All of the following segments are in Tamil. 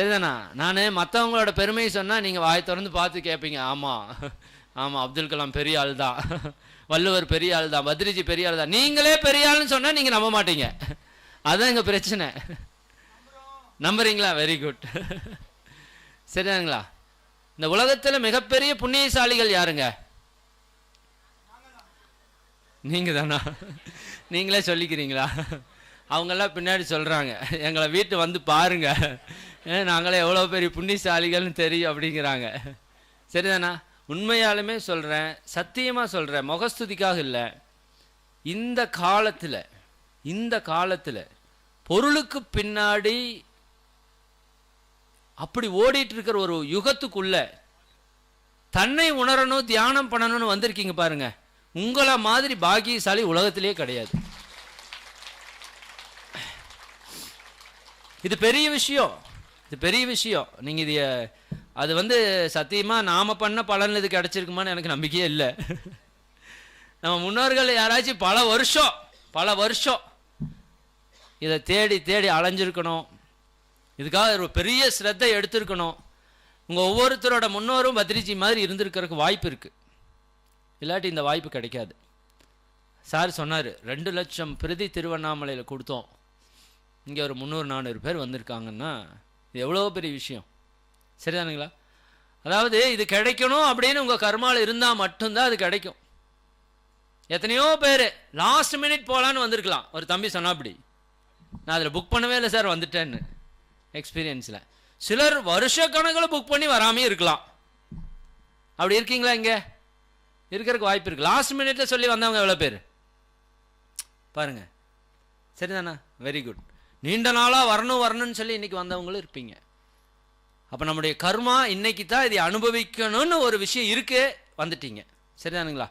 சரிதானா? நான் மற்றவங்களோட பெருமையை சொன்னால் நீங்கள் வாய் திறந்து பார்த்து கேட்பீங்க ஆமாம் ஆமாம் அப்துல் கலாம் பெரிய ஆள் தான் வள்ளுவர் பெரிய ஆள் தான் பத்ரிஜி பெரிய ஆள் தான் நீங்களே பெரிய ஆள்னு சொன்னால் நீங்கள் நம்ப மாட்டீங்க. அதுதான் எங்கள் பிரச்சனை. நம்புறீங்களா? வெரி குட் சரிதாங்களா இந்த உலகத்தில் மிகப்பெரிய புண்ணியசாலிகள் யாருங்க? நீங்கள் தானா நீங்களே சொல்லிக்கிறீங்களா? அவங்கெல்லாம் பின்னாடி சொல்கிறாங்க எங்களை வீட்டு வந்து பாருங்க. ஏன் நாங்களே எவ்வளோ பெரிய புண்ணியசாலிகள்னு தெரியும் அப்படிங்கிறாங்க. சரிதானா? உண்மையாலுமே சொல்கிறேன் சத்தியமாக சொல்கிறேன் முகஸ்துதிக்காக இல்லை. இந்த காலத்தில் இந்த காலத்தில் பொருளுக்கு பின்னாடி அப்படி ஓடிட்டு இருக்கிற ஒரு யுகத்துக்குள்ள தன்னை உணரணும் தியானம் பண்ணணும்னு வந்திருக்கீங்க பாருங்க. உங்களை மாதிரி பாக்கியசாலி உலகத்திலே கிடையாது. இது பெரிய விஷயம். இது பெரிய விஷயம். நீங்கள் இது அது வந்து சத்தியமாக நாம் பண்ண பலன் இது கிடச்சிருக்குமான்னு எனக்கு நம்பிக்கையே இல்லை. நம்ம முன்னோர்கள் யாராச்சும் பல வருஷம் பல வருஷம் இதை தேடி தேடி அலைஞ்சிருக்கணும். இதுக்காக ஒரு பெரிய ஸ்ரத்தை எடுத்திருக்கணும். உங்கள் ஒவ்வொருத்தரோட முன்னோரும் பத்ரிஜி மாதிரி இருந்திருக்கிறதுக்கு வாய்ப்பு இருக்குது இல்லாட்டி இந்த வாய்ப்பு கிடைக்காது. சார் சொன்னார் ரெண்டு லட்சம் பிரதி திருவண்ணாமலையில் கொடுத்தோம். இங்கே ஒரு முந்நூறு நானூறு பேர் வந்திருக்காங்கன்னா இது எவ்வளோ பெரிய விஷயம்? சரிதானுங்களா? அதாவது இது கிடைக்கணும் அப்படின்னு உங்கள் கர்மாவில் இருந்தால் மட்டும்தான் அது கிடைக்கும். எத்தனையோ பேர் லாஸ்ட் மினிட் போகலான்னு வந்திருக்கலாம். ஒரு தம்பி சொன்னா அப்படி. நான் அதில் புக் பண்ணவே இல்லை சார் வந்துட்டேன்னு. எக்ஸ்பீரியன்ஸில் சிலர் வருஷக்கணக்கில் புக் பண்ணி வராமே இருக்கலாம். அப்படி இருக்கீங்களா இங்கே? இருக்கிறதுக்கு வாய்ப்பு இருக்குது லாஸ்ட் மினிட்ல சொல்லி வந்தவங்க எவ்வளோ பேர்? பாருங்க. சரிதானா? வெரி குட் நீண்ட நாளாக வரணும் வரணும்னு சொல்லி இன்னைக்கு வந்தவங்களும் இருப்பீங்க. அப்போ நம்முடைய கர்மா இன்னைக்கு தான் இதை அனுபவிக்கணும்னு ஒரு விஷயம் இருக்கு வந்துட்டீங்க. சரிதானுங்களா?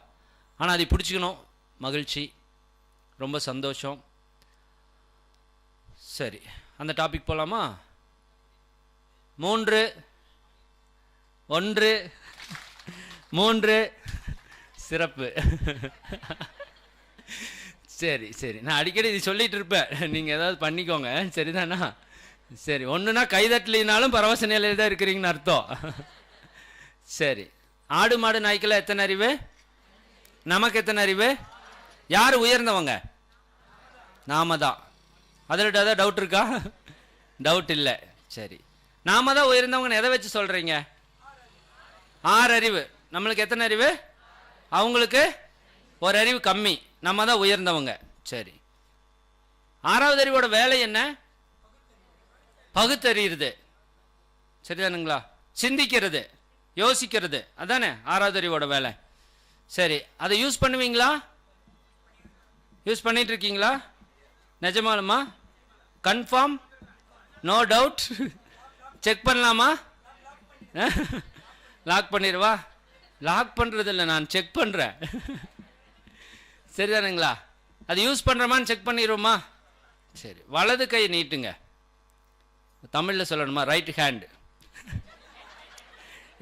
ஆனால் அதை பிடிச்சிக்கணும். மகிழ்ச்சி ரொம்ப சந்தோஷம். சரி அந்த டாபிக் போகலாமா மூன்று ஒன்று மூன்று சிறப்பு. சரி சரி. நான் அடிக்கடி இது சொல்லிட்டு இருப்பேன். நீங்கள் ஏதாவது பண்ணிக்கோங்க. சரிதானா? சரி. ஒன்றுனா கைதட்டலினாலும் பரவச நிலையில் தான் இருக்கிறீங்கன்னு அர்த்தம். சரி. ஆடு மாடு நாய்க்கெல்லாம் எத்தனை அறிவு? நமக்கு எத்தனை அறிவு? யார் உயர்ந்தவங்க? நாம தான். அதில் ஏதாவது டவுட் இருக்கா? டவுட் இல்லை. சரி. நாம தான் உயர்ந்தவங்கன்னு எதை வச்சு சொல்கிறீங்க ஆறு அறிவு. நம்மளுக்கு எத்தனை அறிவு? அவங்களுக்கு ஒரு அறிவு கம்மி. நம்ம தான் உயர்ந்தவங்க. சரி. ஆறாவது அறிவோட வேலை என்ன? பகுத்தறியுறது சரிதானுங்களா? சிந்திக்கிறது. யோசிக்கிறது. அதானே? ஆறாவது அறிவோட வேலை. சரி. அதை யூஸ் பண்ணுவீங்களா? யூஸ் பண்ணிட்டு இருக்கீங்களா நிஜமாலுமா? கன்ஃபார்ம் நோ டவுட் செக் பண்ணலாமா? லாக் பண்ணிடுவா லாக் பண்ணுறது இல்லை நான் செக் பண்ணுறேன் சரிதானுங்களா? அது யூஸ் பண்ணுறோமான்னு செக் பண்ணிடுவோமா? சரி வலது கை நீட்டுங்க. தமிழில் சொல்லணுமா? ரைட் ஹேண்டு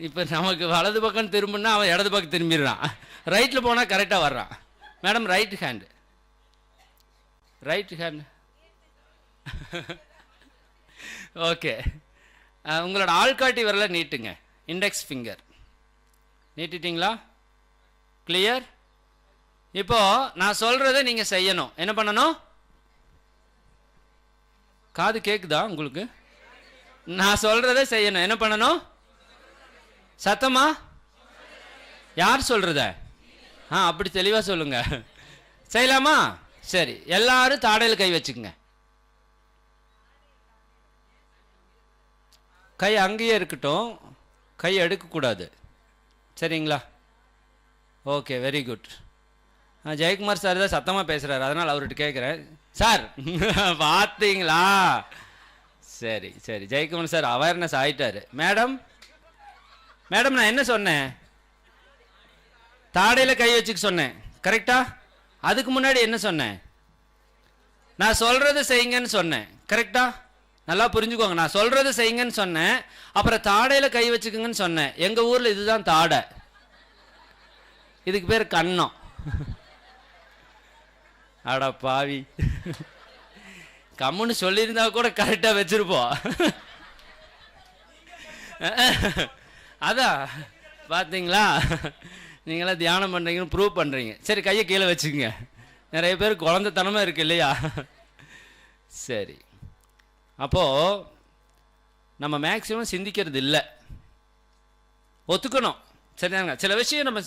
இப்போ நமக்கு வலது பக்கம் திரும்பினா அவன் இடது பக்கம் திரும்பிடுறான். ரைட்டில் போனால் கரெக்டாக வர்றான். Madam right hand right hand okay உங்களோட ஆள்காட்டி விரலை நீட்டுங்க. இண்டெக்ஸ் ஃபிங்கர் நீட்டிட்டிங்களா? கிளியர் இப்போ நான் சொல்றதை நீங்க செய்யணும். என்ன பண்ணணும்? காது கேக்குதா உங்களுக்கு? நான் சொல்றதை செய்யணும். என்ன பண்ணணும்? சத்தமா? யார் சொல்றத? ஆ அப்படி தெளிவா சொல்லுங்க. செய்யலாமா? சரி எல்லாரும் தாடையில் கை வச்சுக்கோங்க. கை அங்கேயே இருக்கட்டும். கை எடுக்கக்கூடாது. சரிங்களா? Okay very good Jayakumar sir தான் சத்தமாக பேசுகிறாரு அதனால் அவர்கிட்ட கேட்குறேன் சார் பார்த்தீங்களா சரி சரி. ஜெயக்குமார் சார் அவேர்னஸ் ஆகிட்டார் மேடம் மேடம் நான் என்ன சொன்னேன்? தாடையில் கை வச்சுக்க சொன்னேன். கரெக்டா அதுக்கு முன்னாடி என்ன சொன்னேன்? நான் சொல்கிறத செய்யுங்கன்னு சொன்னேன். கரெக்டா நல்லா புரிஞ்சுக்கோங்க. நான் சொல்கிறத செய்யுங்கன்னு சொன்னேன். அப்புறம் தாடையில் கை வச்சுக்கோங்கன்னு சொன்னேன். எங்கள் ஊரில் இதுதான் தாடை. இதுக்கு பேர் கன்னம் அட பாவி. கம்முன்னு சொல்லியிருந்தா கூட கரெக்டாக வச்சிருப்போம். அதான் பார்த்தீங்களா நீங்களாம் தியானம் பண்ணுறீங்கன்னு ப்ரூவ் பண்ணுறீங்க சரி கையை கீழே வச்சுக்கோங்க. நிறைய பேர் குழந்தைத்தனமாக இருக்கு இல்லையா? சரி. அப்போது நம்ம மேக்ஸிமம் சிந்திக்கிறது இல்லை ஒத்துக்கணும். சரிதாங்க சில விஷயம் நம்ம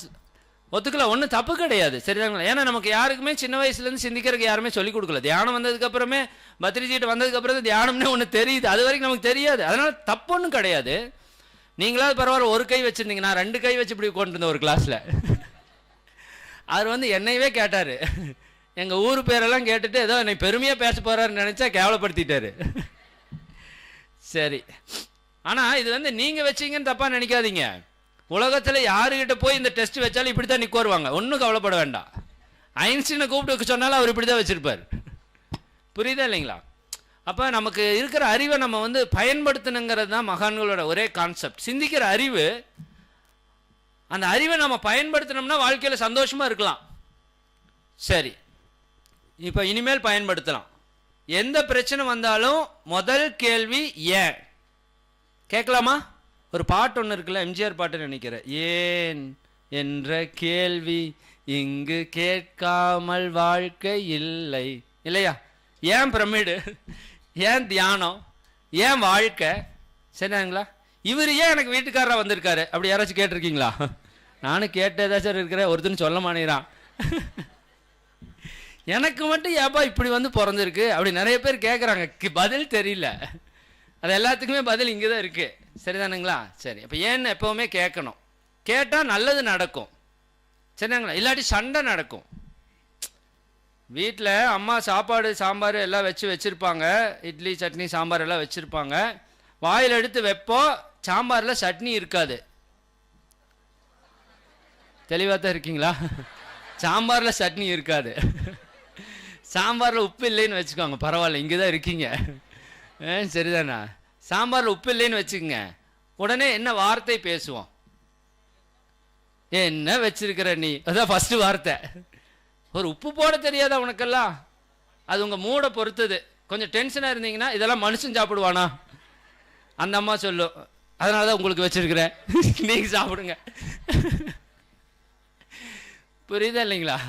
ஒத்துக்கலாம் ஒன்றும் தப்பு கிடையாது. சரிதாங்களா? ஏன்னா நமக்கு யாருக்குமே சின்ன வயசுலேருந்து சிந்திக்கிறதுக்கு யாருமே சொல்லிக் கொடுக்கல. தியானம் வந்ததுக்கப்புறமே பத்திரிஜிட்டு வந்ததுக்கப்புறம் தான் தியானம்னே ஒன்று தெரியுது. அது வரைக்கும் நமக்கு தெரியாது. அதனால் தப்பு ஒன்றும் கிடையாது. நீங்களாவது பரவாயில்ல ஒரு கை வச்சுருந்தீங்க நான் ரெண்டு கை வச்சு இப்படி கொண்டிருந்தேன் ஒரு கிளாஸில் அவர் வந்து என்னையவே கேட்டார். எங்கள் ஊர் பேரெல்லாம் கேட்டுட்டு ஏதோ என்னை பெருமையாக பேச போகிறாருன்னு நினச்சா கேவலப்படுத்திட்டாரு. சரி. ஆனால் இது வந்து நீங்கள் வச்சிங்கன்னு தப்பாக நினைக்காதீங்க. உலகத்தில் யாருக்கிட்ட போய் இந்த டெஸ்ட் வச்சாலும் இப்படி தான் நிற்க வருவாங்க ஒன்றும் கவலைப்பட வேண்டாம். ஐன்ஸ்டீனை கூப்பிட்டு வைக்க சொன்னாலும் அவர் இப்படி தான் வச்சுருப்பார். புரியுதா இல்லைங்களா? அப்போ நமக்கு இருக்கிற அறிவை நம்ம வந்து பயன்படுத்தணுங்கிறது தான் மகான்களோட ஒரே கான்செப்ட் சிந்திக்கிற அறிவு அந்த அறிவை நம்ம பயன்படுத்தினோம்னா வாழ்க்கையில் சந்தோஷமாக இருக்கலாம். சரி. இப்போ இனிமேல் பயன்படுத்தலாம். எந்த பிரச்சனை வந்தாலும் முதல் கேள்வி ஏன்? கேட்கலாமா? ஒரு பாட்டு ஒன்று இருக்குல்ல எம்ஜிஆர் பாட்டுன்னு நினைக்கிறேன். ஏன் என்ற கேள்வி இங்கு கேட்காமல் வாழ்க்கை இல்லை. இல்லையா? ஏன் பிரமிடு? ஏன் தியானம்? ஏன் வாழ்க்கை? சரிங்களா இவர் ஏன் எனக்கு வீட்டுக்காரராக வந்திருக்காரு? அப்படி யாராச்சும் கேட்டிருக்கீங்களா? நானும் கேட்டதா சார் இருக்கிறேன். ஒருத்தர் சொல்ல மாட்டேங்கிறான். எனக்கு மட்டும் ஏப்பா இப்படி வந்து பிறந்திருக்கு? அப்படி நிறைய பேர் கேட்குறாங்க பதில் தெரியல. அது எல்லாத்துக்குமே பதில் இங்கே தான் இருக்குது சரிதானுங்களா? சரி அப்போ ஏன்னு எப்போவுமே கேட்கணும். கேட்டால் நல்லது நடக்கும். சரிங்களா இல்லாட்டி சண்டை நடக்கும். வீட்டில் அம்மா சாப்பாடு சாம்பார் எல்லாம் வச்சு வச்சுருப்பாங்க. இட்லி சட்னி சாம்பார் எல்லாம் வச்சுருப்பாங்க. வாயில் எடுத்து வைப்போம் சாம்பாரில் சட்னி இருக்காது. தெளிவாக தான் இருக்கீங்களா? சாம்பாரில் சட்னி இருக்காது. சாம்பாரில் உப்பு இல்லைன்னு வச்சுக்கோங்க. பரவாயில்ல இங்கே தான் இருக்கீங்க. சரிதானா? சாம்பாரில் உப்பு இல்லைன்னு வச்சுக்கோங்க. உடனே என்ன வார்த்தை பேசுவோம்? என்ன வச்சிருக்கிற நீ? அதான் ஃபஸ்ட்டு வார்த்தை. ஒரு உப்பு போட தெரியாதா உனக்கெல்லாம்? அது உங்கள் மூடை பொறுத்தது. கொஞ்சம் டென்ஷனாக இருந்தீங்கன்னா இதெல்லாம் மனுஷன் சாப்பிடுவானா? அந்த அம்மா சொல்லும் அதனால தான் உங்களுக்கு வச்சுருக்கிறேன். நீங்கள் சாப்பிடுங்க. புரியுதா இல்லைங்களா?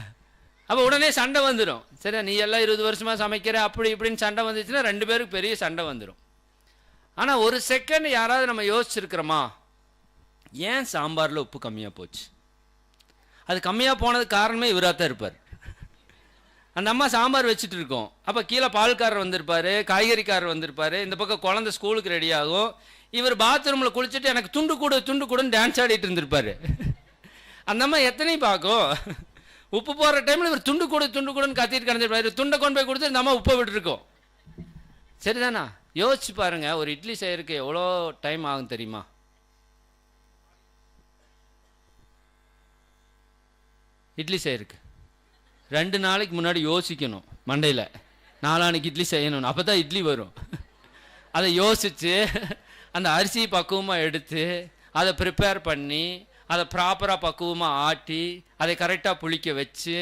அப்போ உடனே சண்டை வந்துடும் சரி நீ எல்லாம் இருபது வருஷமாக சமைக்கிற அப்படி இப்படின்னு சண்டை வந்துச்சுன்னா ரெண்டு பேருக்கு பெரிய சண்டை வந்துடும் ஆனால் ஒரு செகண்ட் யாராவது நம்ம யோசிச்சிருக்கிறோமா? ஏன் சாம்பாரில் உப்பு கம்மியாக போச்சு? அது கம்மியாக போனது காரணமே இவராக தான் இருப்பார். அந்த அம்மா சாம்பார் வச்சுட்டு இருக்கோம். அப்போ கீழே பால்காரர் வந்திருப்பார் காய்கறிக்காரர் வந்திருப்பாரு. இந்த பக்கம் குழந்தை ஸ்கூலுக்கு ரெடி ஆகும். இவர் பாத்ரூமில் குளிச்சுட்டு எனக்கு துண்டு கூடு துண்டு கூடுன்னு டான்ஸ் ஆடிட்டு இருந்திருப்பாரு. அந்த அம்மா எத்தனை பார்க்கும்? உப்பு போடுற டைமில் இவர் துண்டு கொடு துண்டு கொடுன்னு கத்திட்டு கிடந்திருப்பாரு. துண்டை கொண்டு போய் கொடுத்து நம்ம உப்பை விட்டுருக்கோம். சரிதானா? யோசிச்சு பாருங்க ஒரு இட்லி செய்யறதுக்கு எவ்வளோ டைம் ஆகும் தெரியுமா? இட்லி செய்யறதுக்கு. ரெண்டு நாளைக்கு முன்னாடி யோசிக்கணும் மண்டையில். நாளானைக்கு இட்லி செய்யணும் அப்போ தான் இட்லி வரும். அதை யோசித்து அந்த அரிசி பக்குவமாக எடுத்து அதை ப்ரிப்பேர் பண்ணி அதை ப்ராப்பராக பக்குவமாக ஆட்டி அதை கரெக்டாக புளிக்க வச்சு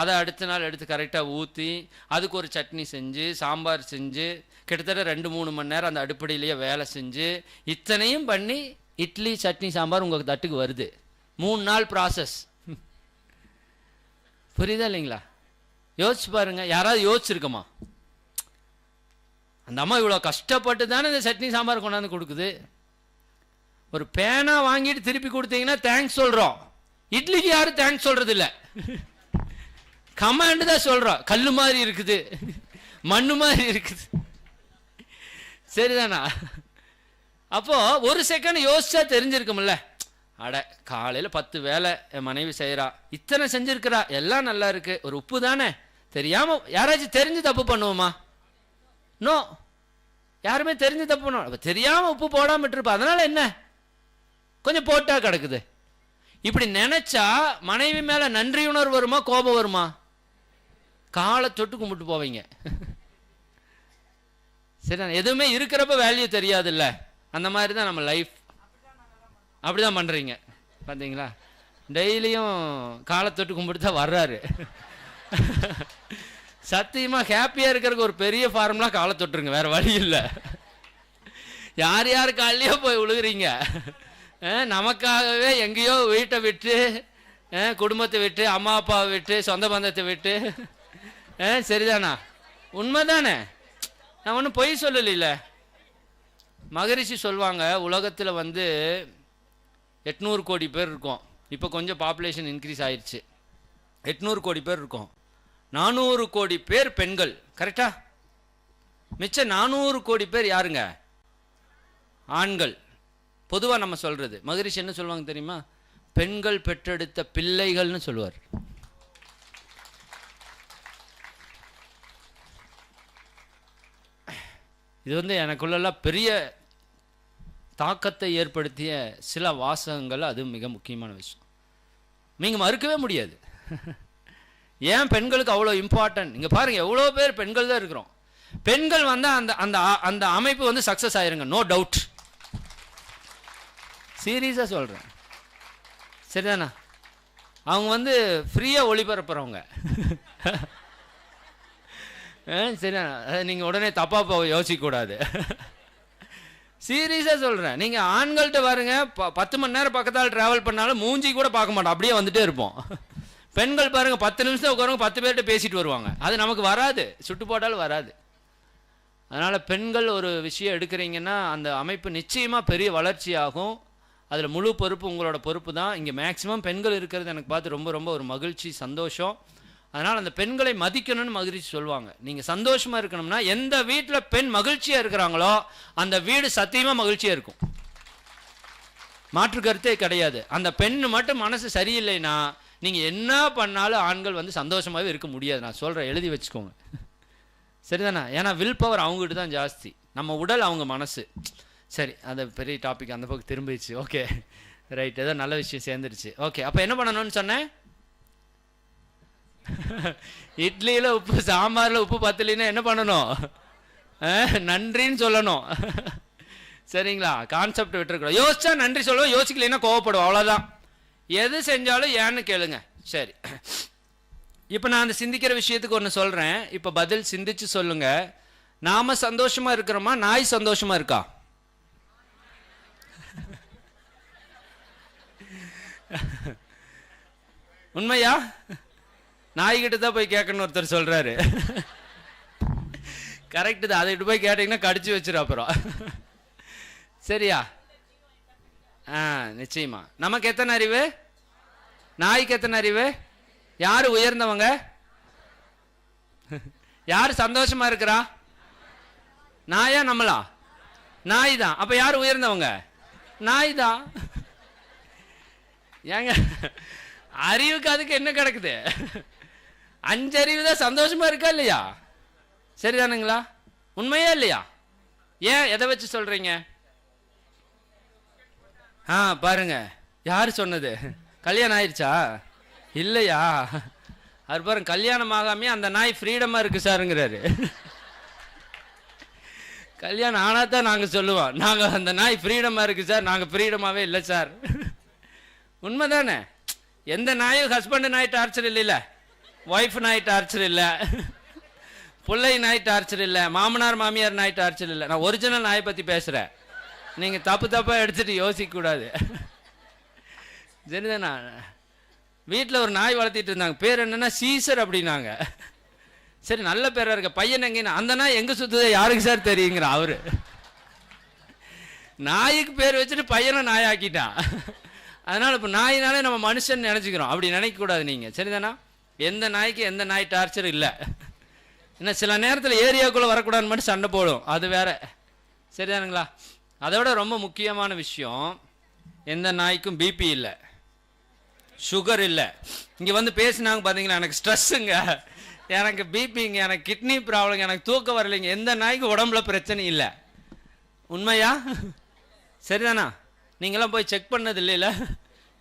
அதை அடுத்த நாள் எடுத்து கரெக்டாக ஊற்றி அதுக்கு ஒரு சட்னி செஞ்சு சாம்பார் செஞ்சு கிட்டத்தட்ட ரெண்டு மூணு மணி நேரம் அந்த அடுப்படியிலேயே வேலை செஞ்சு இத்தனையும் பண்ணி இட்லி சட்னி சாம்பார் உங்களுக்கு தட்டுக்கு வருது. மூணு நாள் ப்ராசஸ் புரியுதா இல்லைங்களா? யோசிச்சு பாருங்க யாராவது யோசிச்சிருக்கோமா? அந்த அம்மா இவ்வளோ கஷ்டப்பட்டு தானே இந்த சட்னி சாம்பார் கொண்டாந்து கொடுக்குது. ஒரு பேனா வாங்கிட்டு திருப்பி கொடுத்தீங்கன்னா தேங்க்ஸ் சொல்கிறோம் இட்லிக்கு யாரும் தேங்க்ஸ் சொல்கிறது இல்லை கமாண்டு தான் சொல்கிறோம் கல் மாதிரி இருக்குது. மண்ணு மாதிரி இருக்குது. சரிதானா? அப்போது ஒரு செகண்ட் யோசிச்சா தெரிஞ்சிருக்கும்ல. அட காலையில் பத்து வேலை என் மனைவி செய்கிறா இத்தனை செஞ்சுருக்கிறா. எல்லாம் நல்லா இருக்குது ஒரு உப்பு தானே. தெரியாமல் யாராச்சும் தெரிஞ்சு தப்பு பண்ணுவோமா? நோ யாருமே தெரிஞ்சு தப்பு பண்ணுவோம் அப்போ தெரியாமல் உப்பு போடாமல் இருப்பா அதனால் என்ன? கொஞ்சம் போட்டா கிடக்குது. இப்படி நினைச்சா மனைவி மேல நன்றி உணர்வு வருமா கோபம் வருமா? காலை தொட்டு கும்பிட்டு போவீங்க. சரி எதுவுமே இருக்கிறப்ப வேல்யூ தெரியாதுல்ல. அந்த மாதிரி தான் நம்ம லைஃப் அப்படிதான் பண்றீங்க. பார்த்தீங்களா டெய்லியும் காலை தொட்டு கும்பிட்டு தான் வர்றாரு. சத்தியமா ஹாப்பியா இருக்கிறதுக்கு ஒரு பெரிய ஃபார்முலா காலை தொட்டுருங்க வேற வழி இல்லை. யார் யார் காலையோ போய் விழுகுறீங்க நமக்காகவே எங்கேயோ வீட்டை விட்டு குடும்பத்தை விட்டு அம்மா அப்பாவை விட்டு சொந்த பந்தத்தை விட்டு சரிதானா? உண்மைதானே? நான் ஒன்றும் பொய் சொல்லலைல. மகரிஷி சொல்லுவாங்க உலகத்தில் வந்து எட்நூறு கோடி பேர் இருக்கோம். இப்போ கொஞ்சம் பாப்புலேஷன் இன்க்ரீஸ் ஆயிடுச்சு எட்நூறு கோடி பேர் இருக்கோம். நானூறு கோடி பேர் பெண்கள். கரெக்டா மிச்சம் நானூறு கோடி பேர் யாருங்க? ஆண்கள். பொதுவாக நம்ம சொல்கிறது மகரிஷி என்ன சொல்லுவாங்க தெரியுமா? பெண்கள் பெற்றெடுத்த பிள்ளைகள்னு சொல்லுவார். இது வந்து எனக்குள்ளெல்லாம் பெரிய தாக்கத்தை ஏற்படுத்திய சில வாசகங்கள் அது மிக முக்கியமான விஷயம். நீங்கள் மறுக்கவே முடியாது. ஏன் பெண்களுக்கு அவ்வளோ இம்பார்ட்டன்ட் இங்கே பாருங்கள் எவ்வளோ பேர் பெண்கள் தான் இருக்கிறோம். பெண்கள் வந்து அந்த அந்த அந்த அமைப்பு வந்து சக்ஸஸ் ஆயிருங்க நோ டவுட் சீரியஸாக சொல்கிறேன் சரிதானா? அவங்க வந்து ஃப்ரீயாக ஒளிபரப்புறவங்க. சரிதானா? நீங்கள் உடனே தப்பாக போக யோசிக்கக்கூடாது சீரியஸாக சொல்கிறேன் நீங்கள் ஆண்கள்கிட்ட வருங்க ப பத்து மணி நேரம் பக்கத்தால் ட்ராவல் பண்ணாலும் மூஞ்சி கூட பார்க்க மாட்டோம். அப்படியே வந்துட்டே இருப்போம். பெண்கள் பாருங்க பத்து நிமிஷம் உட்காருங்க பத்து பேர்கிட்ட பேசிட்டு வருவாங்க. அது நமக்கு வராது. சுட்டு போட்டாலும் வராது. அதனால் பெண்கள் ஒரு விஷயம் எடுக்கிறீங்கன்னா அந்த அமைப்பு நிச்சயமாக பெரிய வளர்ச்சி ஆகும் அதில் முழு பொறுப்பு உங்களோட பொறுப்பு தான். இங்கே மேக்ஸிமம் பெண்கள் இருக்கிறது எனக்கு பார்த்து ரொம்ப ரொம்ப ஒரு மகிழ்ச்சி சந்தோஷம். அதனால் அந்த பெண்களை மதிக்கணும்னு மகிழ்ச்சி சொல்லுவாங்க. நீங்கள் சந்தோஷமாக இருக்கணும்னா எந்த வீட்டில் பெண் மகிழ்ச்சியாக இருக்கிறாங்களோ அந்த வீடு சத்தியமாக மகிழ்ச்சியாக இருக்கும். மாற்று கருத்தே கிடையாது. அந்த பெண்ணு மட்டும் மனசு சரியில்லைன்னா நீங்கள் என்ன பண்ணாலும் ஆண்கள் வந்து சந்தோஷமாகவே இருக்க முடியாது. நான் சொல்கிறேன் எழுதி வச்சுக்கோங்க. சரிதானே? ஏன்னா வில் பவர் அவங்ககிட்ட தான் ஜாஸ்தி. நம்ம உடல் அவங்க மனசு. சரி அந்த பெரிய டாபிக் அந்த பக்கம் திரும்பிடுச்சு. ஓகே ரைட் ஏதோ நல்ல விஷயம் சேர்ந்துருச்சு. ஓகே அப்போ என்ன பண்ணணும்னு சொன்னேன்? இட்லியில் உப்பு சாம்பாரில் உப்பு பத்தலின்னா என்ன பண்ணணும்? நன்றின்னு சொல்லணும். சரிங்களா? கான்செப்ட் விட்டுருக்கோம் யோசிச்சா நன்றி சொல்லுவோம். யோசிக்கலைன்னா கோவப்படுவோம். அவ்வளோதான் எது செஞ்சாலும் ஏன்னு கேளுங்க. சரி. இப்போ நான் அந்த சிந்திக்கிற விஷயத்துக்கு ஒன்று சொல்கிறேன் இப்போ பதில் சிந்திச்சு சொல்லுங்கள் நாம் சந்தோஷமாக இருக்கிறோமா? நாய் சந்தோஷமாக இருக்கா? உண்மையா? நாய்கிட்ட தான் போய் கேட்கணும்னு ஒருத்தர் சொல்கிறாரு கரெக்டு தான். அதை இட்டு போய் கேட்டிங்கன்னா கடிச்சு வச்சிரு அப்புறம். சரியா? ஆ நிச்சயமா. நமக்கு எத்தனை அறிவு? நாய்க்கு எத்தனை அறிவு? யார் உயர்ந்தவங்க? யார் சந்தோஷமா இருக்கிறா? நாயா நம்மளா? நாய் தான். அப்போ யார் உயர்ந்தவங்க? நாய் தான். ஏங்க அறிவுக்கு அதுக்கு என்ன கிடக்குது? அஞ்சு அறிவு தான் சந்தோஷமா இருக்கா இல்லையா? சரிதானுங்களா? உண்மையா இல்லையா? ஏன் எதை வச்சு சொல்றீங்க? ஆ பாருங்க. யார் சொன்னது? கல்யாணம் ஆயிடுச்சா இல்லையா? அவர் பாருங்க கல்யாணம் ஆகாமே அந்த நாய் ஃப்ரீடமாக இருக்கு சாருங்கிறாரு. கல்யாணம் ஆனா தான் நாங்கள் சொல்லுவோம். நாங்கள் அந்த நாய் ஃப்ரீடமாக இருக்கு சார். நாங்கள் ஃப்ரீடமாகவே இல்லை சார். உண்மை தானே எந்த நாயும் ஹஸ்பண்டு நாய் டார்ச்சர் இல்லைல்ல. ஒய்ஃப் நாய் டார்ச்சர் இல்லை. பிள்ளை நாய் டார்ச்சர் இல்லை. மாமனார் மாமியார் நாய் டார்ச்சர் இல்லை. நான் ஒரிஜினல் நாயை பற்றி பேசுகிறேன் நீங்கள் தப்பு தப்பாக எடுத்துகிட்டு யோசிக்கக்கூடாது. சரிதானா? வீட்டில் ஒரு நாய் வளர்த்திட்டு இருந்தாங்க. பேர் என்னென்னா சீசர் அப்படின்னாங்க. சரி நல்ல பேராக இருக்க. பையன் எங்கேன்னு அந்த நாய் எங்கே சுற்றுதோ யாருக்கு சார் தெரியுங்கிற அவர். நாய்க்கு பேர் வச்சுட்டு பையனை நாயாக்கிட்டான். அதனால் இப்போ நாயினாலே நம்ம மனுஷன் நினச்சிக்கிறோம். அப்படி நினைக்கக்கூடாது நீங்கள் சரிதானா? எந்த நாய்க்கு எந்த நாய் டார்ச்சர் இல்லை. என்ன சில நேரத்தில் ஏரியாக்குள்ளே வரக்கூடாதுன்னு மட்டும் சண்டை போடும். அது வேற. சரிதானுங்களா? அதோட ரொம்ப முக்கியமான விஷயம் எந்த நாய்க்கும் பிபி இல்லை. சுகர் இல்லை. இங்கே வந்து பேசினாங்க பார்த்தீங்களா எனக்கு ஸ்ட்ரெஸ்ஸுங்க எனக்கு பிபிங்க எனக்கு கிட்னி ப்ராப்ளம் எனக்கு தூக்கம் வரலைங்க. எந்த நாய்க்கு உடம்புல பிரச்சனை இல்லை. உண்மையா? சரிதானா? நீங்களாம் போய் செக் பண்ணது இல்லைல்ல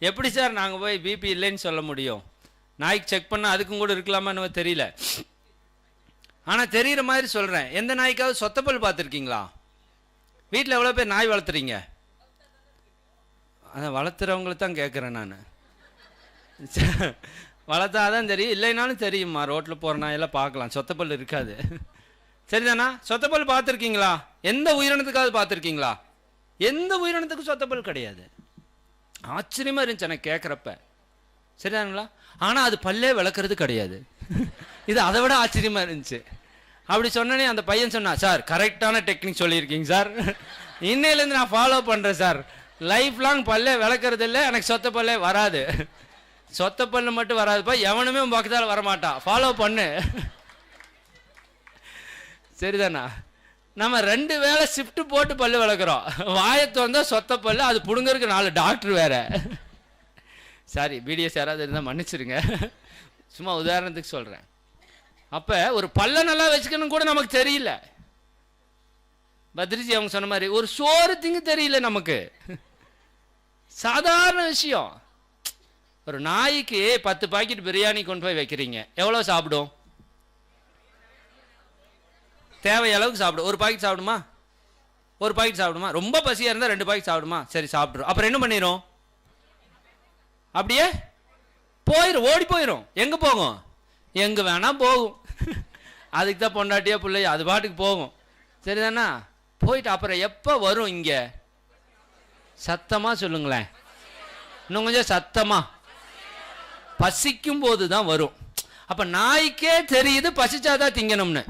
எப்படி சார் நாங்கள் போய் பிபி இல்லைன்னு சொல்ல முடியும்? நாய்க்கு செக் பண்ணால் அதுக்கும் கூட இருக்கலாமான்னு தெரியல. ஆனால் தெரிகிற மாதிரி சொல்கிறேன் எந்த நாய்க்காவது சொத்தப்பல் பார்த்துருக்கீங்களா? வீட்டில் எவ்வளோ பேர் நாய் வளர்த்துறீங்க? அதை வளர்த்துறவங்களை தான் கேட்குறேன் நான். வளர்த்தா தான் தெரியும். இல்லைனாலும் தெரியுமா ரோட்டில் போகிற நாயெல்லாம் பார்க்கலாம். சொத்தப்பல் இருக்காது. சரிதானா? சொத்தப்பல் பார்த்துருக்கீங்களா? எந்த உயிரினத்துக்காவது பார்த்துருக்கீங்களா? எந்த உயிரினத்துக்கும் சொத்தப்பல் கிடையாது. ஆச்சரியமாக இருந்துச்சு எனக்கு கேட்குறப்ப சரிதானுங்களா? ஆனால் அது பல்லே விளக்குறது கிடையாது. இது அதை விட ஆச்சரியமாக இருந்துச்சு. அப்படி சொன்னனே அந்த பையன் சொன்னான் சார் கரெக்டான டெக்னிக் சொல்லியிருக்கீங்க சார். இன்னையிலேருந்து நான் ஃபாலோ பண்ணுறேன் சார். லைஃப் லாங் பல்லே விளக்குறது இல்லை எனக்கு சொத்த பல்லே வராது. சொத்த பல்லு மட்டும் வராதுப்பா எவனுமே உன் பக்கத்தால் வரமாட்டான் ஃபாலோ பண்ணு. சரிதானா? நம்ம ரெண்டு வேளை ஷிஃப்ட் போட்டு பல்லு விளக்குறோம். வாயை வந்தால் சொத்த பல்லு அது பிடுங்கிறதுக்கு நாலு டாக்டர் வேற. சாரி பிடிஎஸ் யாராவது இருந்தால் மன்னிச்சிருங்க. சும்மா உதாரணத்துக்கு சொல்கிறேன் அப்போ ஒரு பல்ல நல்லா வச்சுக்கணும் கூட நமக்கு தெரியல. பத்ரிஜி அவங்க சொன்ன மாதிரி ஒரு சோறு திங்க தெரியல நமக்கு. சாதாரண விஷயம். ஒரு நாய்க்கு பத்து பாக்கெட் பிரியாணி கொண்டு போய் வைக்கிறீங்க. எவ்வளோ சாப்பிடும்? தேவை அளவுக்கு சாப்பிடும் ஒரு பாக்கெட் சாப்பிடுமா? ஒரு பாக்கெட் சாப்பிடுமா? ரொம்ப பசியாக இருந்தால் ரெண்டு பாக்கெட் சாப்பிடுமா? சரி சாப்பிட்றோம் அப்புறம் என்ன பண்ணிடும் அப்படியே போயிடும் ஓடி போயிடும் எங்கே போகும்? எங்கே வேணால் போகும். அதுக்கு தான் பொண்டாட்டியா பிள்ளையா அது பாட்டுக்கு போகும். சரிதானா? போயிட்டு அப்புறம் எப்போ வரும் இங்கே? சத்தமாக சொல்லுங்களேன். இன்னும் கொஞ்சம் சத்தமாக பசிக்கும் போது தான் வரும். அப்போ நாய்க்கே தெரியுது பசிச்சாதான் திங்கணும்னு.